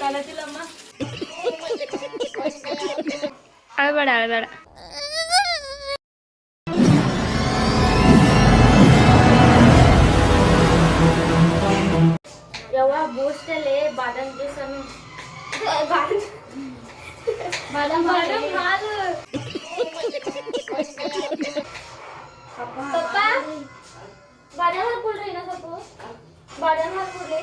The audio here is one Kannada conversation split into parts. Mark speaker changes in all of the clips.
Speaker 1: కలతిలమ్మా అడబడ అడబడ ఎవ బూస్టలే బాదం జ్యూస్ అని బాదం బాదం బాదం
Speaker 2: కాదు పప్పా
Speaker 1: బాదం హాకుడ్రి నా సప్పు బాదం హాకుడ్రి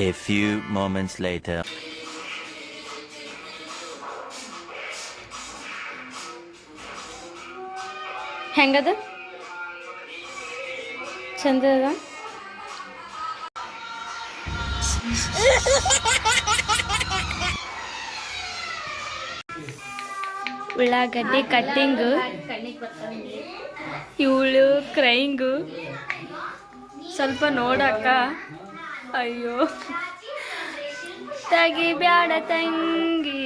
Speaker 3: A few moments later.
Speaker 1: ಹೆಂಗದ? ಚಂದ ಅದ ಉಳ್ಳಾಗಡ್ಡಿ ಕಟ್ಟಿಂಗು. ಇವಳು ಕ್ರೈಂಗು ಸ್ವಲ್ಪ ನೋಡಕ್ಕ. ಅಯ್ಯೋ ತೆಗಿಬ್ಯಾಡ ತಂಗಿ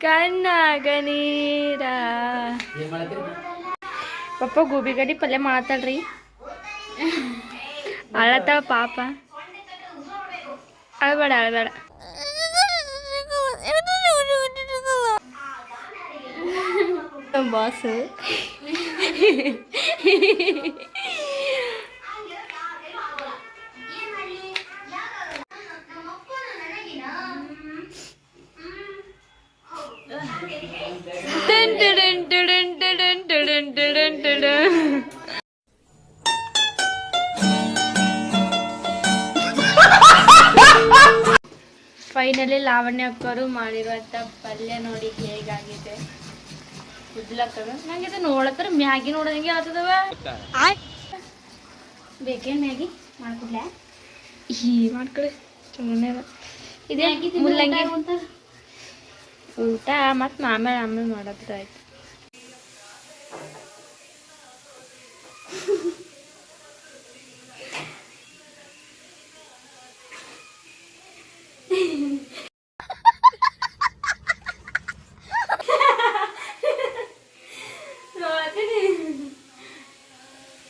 Speaker 1: ಕಣ್ಣಾಗ ನೀರ ಪಪ್ಪ ಗೋಬಿ ಗಡ್ಡಿ ಪಲ್ಯ ಮಾಡತ್ತಾಳ್ರಿ ಅಳತಾಳ ಪಾಪ ಅಳ್ಬೇಡ ಅಳ್ಬೇಡ ಬಾಸ್ finally Lavanya ಅಕ್ಕರು ಮಾಡಿರುವಂಥ ಪಲ್ಯ ನೋಡಿ ಹೇಗಾಗಿದೆ? ನಂಗೆ ನೋಡತ್ತರ ಮ್ಯಾಗಿ ಮ್ಯಾಗಿ
Speaker 2: ಹಿಂಗೆ ಆಗ್ತದವ?
Speaker 1: ಬೇಕೇನ್ ಮ್ಯಾಗಿ? ಮಾಡ್ಕೊಡ್ಲ? ಈ ಮಾಡ್ಕೊಳ್ಳಿ ಚಲೋನೇ ಮುಲ್ಲಂಗಿ. ಊಟ ಮತ್ತು ಆಮೇಲೆ ಆಮೇಲೆ ಮಾಡೋದ್ರ ಆಯ್ತು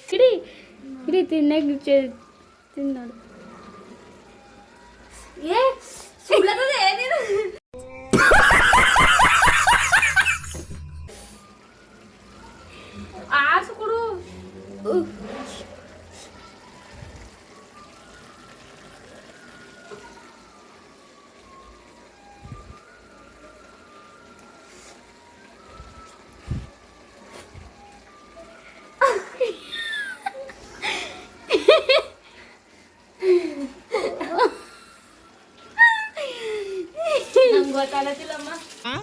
Speaker 1: ಇಡಿ ಇಡಿ ತಿನ್ನಕ್ಕೆ ತಿಂದು ನೋಡು ಏ ಸುಳ್ಳದ ಏನಿದು Nagwatala sila ma. Ha?